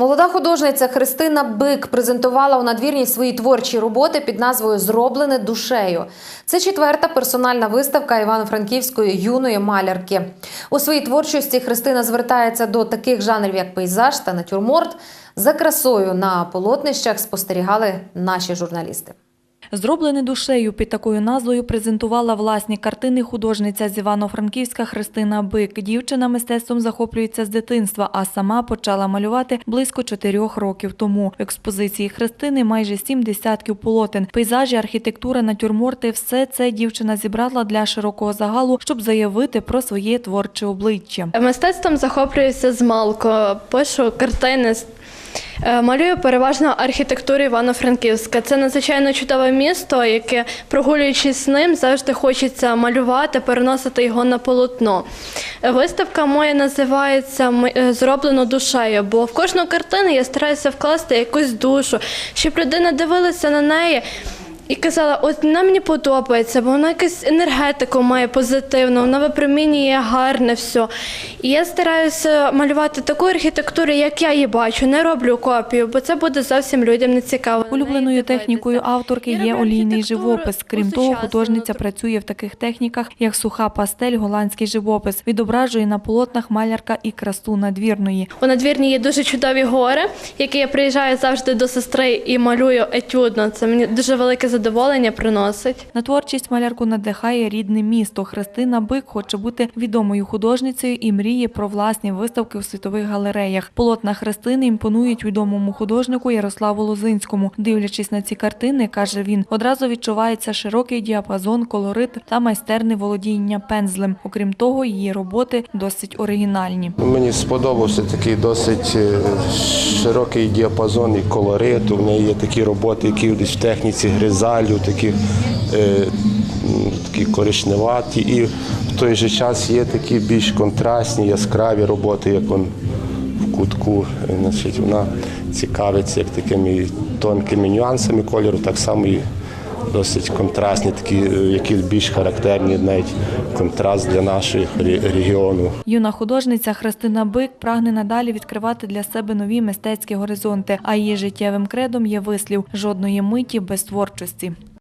Молода художниця Христина Бик презентувала у надвірні свої творчі роботи під назвою Зроблене душею. Це четверта персональна виставка івано-франківської юної малярки. У своїй творчості Христина звертається до таких жанрів, як пейзаж та натюрморт. За красою на полотнищах спостерігали наші журналісти. Зроблене душею під такою назвою презентувала власні картини художниця з Івано-Франківська Христина Бик. Дівчина мистецтвом захоплюється з дитинства, а сама почала малювати близько чотирьох років тому. В експозиції Христини майже сім десятків полотен. Пейзажі, архітектура, натюрморти – все це дівчина зібрала для широкого загалу, щоб заявити про своє творче обличчя. Мистецтвом захоплююся з малку, пишу картини. Е, Малюю переважно архітектуру Івано-Франківська. Це надзвичайно чудове місто, яке, прогулюючись з ним, завжди хочеться малювати, переносити його на полотно. Виставка моя називається «Ми- е, Зроблено душею, бо в кожну картину я стараюся вкласти якусь душу, щоб людина дивилася на неї. І казала, от вона мені подобається, бо вона якусь енергетику має позитивну, вона випромінює гарне все. І я стараюся малювати таку архітектуру, як я її бачу, не роблю копію, бо це буде зовсім людям не цікаво. Улюбленою технікою авторки є олійний живопис. Крім того, художниця тобто- працює в таких техніках, як суха пастель, голландський живопис. Відображує на полотнах малярка і красу надвірної. У надвірні є дуже чудові гори, які я приїжджаю завжди до сестри і малюю етюдно. Це мені дуже велике задоволення приносить. На творчість малярку надихає рідне місто. Христина Бик хоче бути відомою художницею і мріє про власні виставки у світових галереях. Полотна Христини імпонують відомому художнику Ярославу Лозинському. Дивлячись на ці картини, каже він, одразу відчувається широкий діапазон, колорит та майстерне володіння пензлем. Окрім того, її роботи досить оригінальні. Мені сподобався такий досить е, широкий діапазон і колорит. У неї є такі роботи, які десь в техніці гризалю, такі, е, такі коричневаті. І в той же час є такі більш контрастні, яскраві роботи, як он в кутку. Е, Значить, вона цікавиться як такими тонкими нюансами кольору, так само і досить контрастні, такі, е, які більш характерні, навіть контраст для нашого регіону. Юна художниця Христина Бик прагне надалі відкривати для себе нові мистецькі горизонти, а її життєвим кредом є вислів жодної миті без творчості.